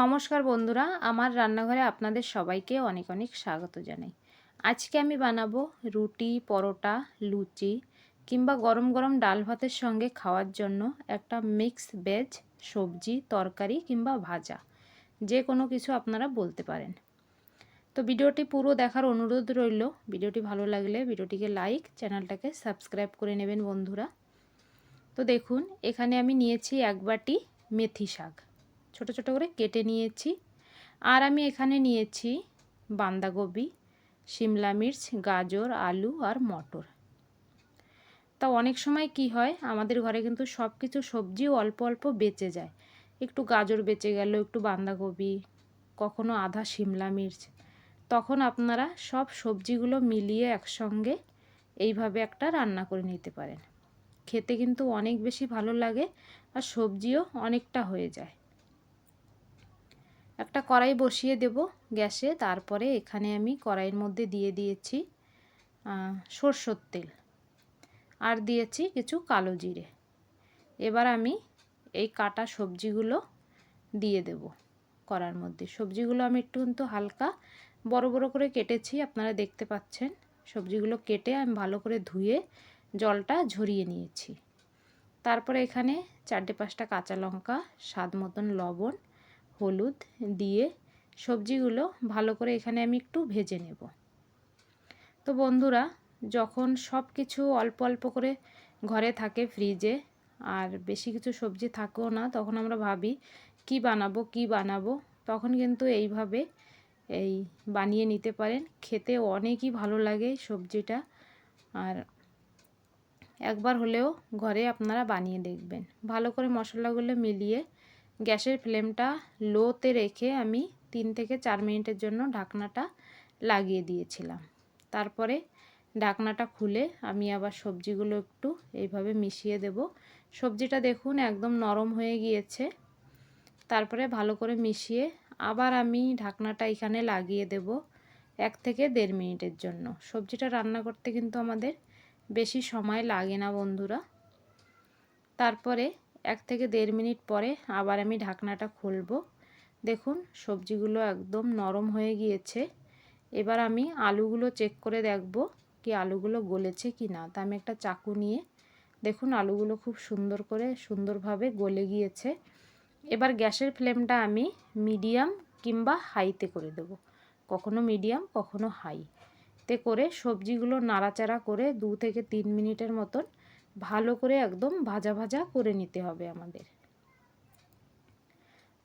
নমস্কার বন্ধুরা, আমার রান্নাঘরে আপনাদের সবাইকে অনেক অনেক স্বাগত জানাই। আজকে আমি বানাবো রুটি, পরোটা, লুচি কিংবা গরম গরম ডাল ভাতের সঙ্গে খাওয়ার জন্য একটা মিক্স ভেজ সবজি, তরকারি কিংবা ভাজা। যে কোনো কিছু আপনারা বলতে পারেন। তো ভিডিওটি পুরো দেখার অনুরোধ রইল। ভিডিওটি ভালো লাগলে ভিডিওটিকে লাইক চ্যানেলটাকে সাবস্ক্রাইব করে নেবেন বন্ধুরা। তো দেখুন, এখানে আমি নিয়েছি এক বাটি মেথি শাক। ছোট ছোট করে কেটে নিয়েছি। আর আমি এখানে নিয়েছি বাঁধাকপি, শিমলা মির্চ, গাজর, আলু আর মটর। তা অনেক সময় কি হয়, আমাদের ঘরে কিন্তু সব কিছু সবজি অল্প অল্প বেঁচে যায়। একটু গাজর বেঁচে গেল, একটু বাঁধাকপি, কখনো আধা শিমলা মির্চ। তখন আপনারা সব সবজিগুলো মিলিয়ে একসঙ্গে এইভাবে একটা রান্না করে নিতে পারেন। খেতে কিন্তু অনেক বেশি ভালো লাগে আর সবজিও অনেকটা হয়ে যায়। একটা কড়াই বসিয়ে দেব গ্যাসে। তারপরে এখানে আমি কড়াইয়ের মধ্যে দিয়ে দিয়েছি সরষের তেল আর দিয়েছি কিছু কালো জিরে। এবার আমি এই কাটা সবজিগুলো দিয়ে দেব কড়ার মধ্যে। সবজিগুলো আমি একটু কিন্তু হালকা বড় বড় করে কেটেছি, আপনারা দেখতে পাচ্ছেন। সবজিগুলো কেটে আমি ভালো করে ধুয়ে জলটা ঝরিয়ে নিয়েছি। তারপরে এখানে চারটে পাঁচটা কাঁচা লঙ্কা, স্বাদ মতন লবণ হলুদ দিয়ে সবজিগুলো ভালো করে এখানে আমি একটু ভেজে নেব। তো বন্ধুরা, যখন সব কিছু অল্প অল্প করে ঘরে থাকে ফ্রিজে আর বেশি কিছু সবজি থাকেও না, তখন আমরা ভাবি, কি বানাবো কি বানাবো? তখন কিন্তু এইভাবে এই বানিয়ে নিতে পারেন। খেতে অনেকই ভালো লাগে সবজিটা। আর একবার হলেও ঘরে আপনারা বানিয়ে দেখবেন। ভালো করে মশলাগুলো মিলিয়ে গ্যাসের ফ্লেমটা লোতে রেখে আমি তিন থেকে চার মিনিটের জন্য ঢাকনাটা লাগিয়ে দিয়েছিলাম। তারপরে ঢাকনাটা খুলে আমি আবার সবজিগুলো একটু এইভাবে মিশিয়ে দেব। সবজিটা দেখুন একদম নরম হয়ে গিয়েছে। তারপরে ভালো করে মিশিয়ে আবার আমি ঢাকনাটা এখানে লাগিয়ে দেব এক থেকে দেড় মিনিটের জন্য। সবজিটা রান্না করতে কিন্তু আমাদের বেশি সময় লাগে না বন্ধুরা। তারপরে এক থেকে দেড় মিনিট পরে আবার আমি ঢাকনাটা খুলব। দেখুন, সবজিগুলো একদম নরম হয়ে গিয়েছে। এবার আমি আলুগুলো চেক করে দেখব কি আলুগুলো গলেছে কি না। তা আমি একটা চাকু নিয়ে, দেখুন আলুগুলো খুব সুন্দর করে সুন্দরভাবে গলে গিয়েছে। এবার গ্যাসের ফ্লেমটা আমি মিডিয়াম কিংবা হাইতে করে দেব। কখনো মিডিয়াম, কখনো হাই। তে করে সবজিগুলো নাড়াচাড়া করে দু থেকে তিন মিনিটের মতন ভালো করে একদম ভাজা ভাজা করে নিতে হবে আমাদের।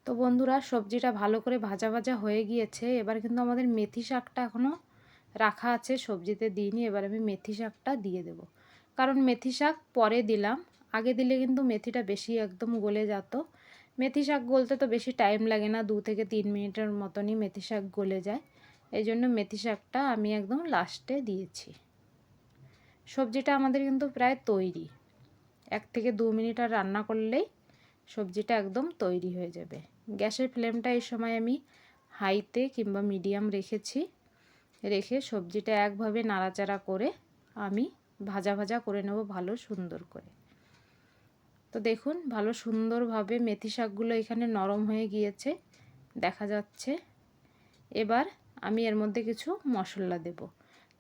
তো বন্ধুরা, সবজিটা ভালো করে ভাজা ভাজা হয়ে গিয়েছে। এবার কিন্তু আমাদের মেথি শাকটা এখনও রাখা আছে, সবজিতে দিইনি। এবার আমি মেথি শাকটা দিয়ে দেব। কারণ মেথি শাক পরে দিলাম। আগে দিলে কিন্তু মেথিটা বেশি একদম গলে যেত। মেথি শাক গলতে তো বেশি টাইম লাগে না, দু থেকে তিন মিনিটের মতনই মেথি শাক গলে যায়। এই জন্য মেথি শাকটা আমি একদম লাস্টে দিয়েছি। সবজিটা আমাদের কিন্তু প্রায় তৈরি। এক থেকে দু মিনিট আর রান্না করলেই সবজিটা একদম তৈরি হয়ে যাবে। গ্যাসের ফ্লেমটা এই সময় আমি হাইতে কিংবা মিডিয়াম রেখেছি। রেখে সবজিটা একভাবে নাড়াচাড়া করে আমি ভাজা ভাজা করে নেব ভালো সুন্দর করে। তো দেখুন, ভালো সুন্দরভাবে মেথি শাকগুলো এখানে নরম হয়ে গিয়েছে, দেখা যাচ্ছে। এবার আমি এর মধ্যে কিছু মশলা দেব।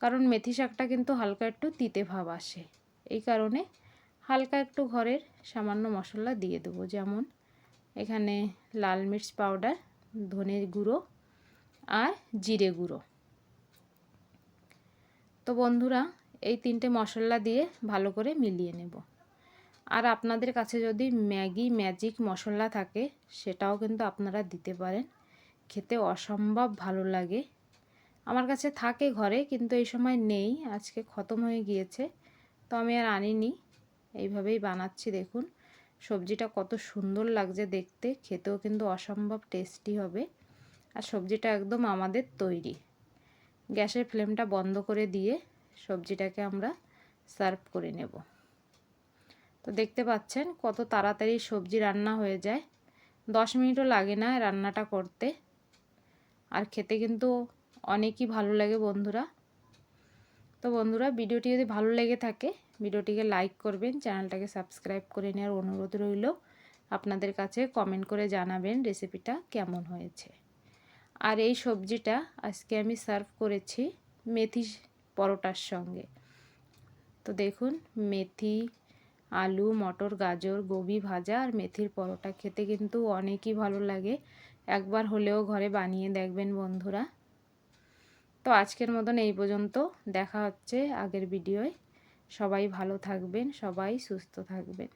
কারণ মেথি শাকটা কিন্তু হালকা একটু তিতে ভাব আসে। এই কারণে হালকা একটু ঘরের সামান্য মশলা দিয়ে দেবো। যেমন এখানে লাল মির্চ পাউডার, ধনে গুঁড়ো আর জিরে গুঁড়ো। তো বন্ধুরা, এই তিনটে মশলা দিয়ে ভালো করে মিলিয়ে নেব। আর আপনাদের কাছে যদি ম্যাগি ম্যাজিক মশলা থাকে, সেটাও কিন্তু আপনারা দিতে পারেন। খেতে অসম্ভব ভালো লাগে। আমার কাছে থাকে ঘরে, কিন্তু এই সময় নেই, আজকে খতম হয়ে গিয়েছে। তো আমি আর আনিনি। এইভাবেই বানাচ্ছি, দেখুন। সবজিটা কত সুন্দর লাগছে দেখতে, খেতেও কিন্তু অসম্ভব টেস্টি হবে। আর সবজিটা একদম আমাদের তৈরি। গ্যাসের ফ্লেমটা বন্ধ করে দিয়ে সবজিটাকে আমরা সার্ভ করে নেব। তো দেখতে পাচ্ছেন কত তাড়াতাড়ি সবজি রান্না হয়ে যায়। দশ মিনিটও লাগে না রান্নাটা করতে। আর খেতে কিন্তু অনেকই ভালো লাগে বন্ধুরা। তো বন্ধুরা, ভিডিওটি যদি ভালো লেগে থাকে, ভিডিওটিকে লাইক করবেন, চ্যানেলটাকে সাবস্ক্রাইব করে নেওয়ার অনুরোধ রইল। আপনাদের কাছে কমেন্ট করে জানাবেন রেসিপিটা কেমন হয়েছে। আর এই সবজিটা আজকে আমি সার্ভ করেছি মেথি পরোটার সঙ্গে। তো দেখুন, মেথি, আলু, মটর, গাজর, গোবি ভাজা আর মেথির পরোটা খেতে কিন্তু অনেকই ভালো লাগে। একবার হলেও ঘরে বানিয়ে দেখবেন বন্ধুরা। তো আজকের মতন এই পর্যন্ত। দেখা হচ্ছে আগের ভিডিওয়। সবাই ভালো থাকবেন, সবাই সুস্থ থাকবেন।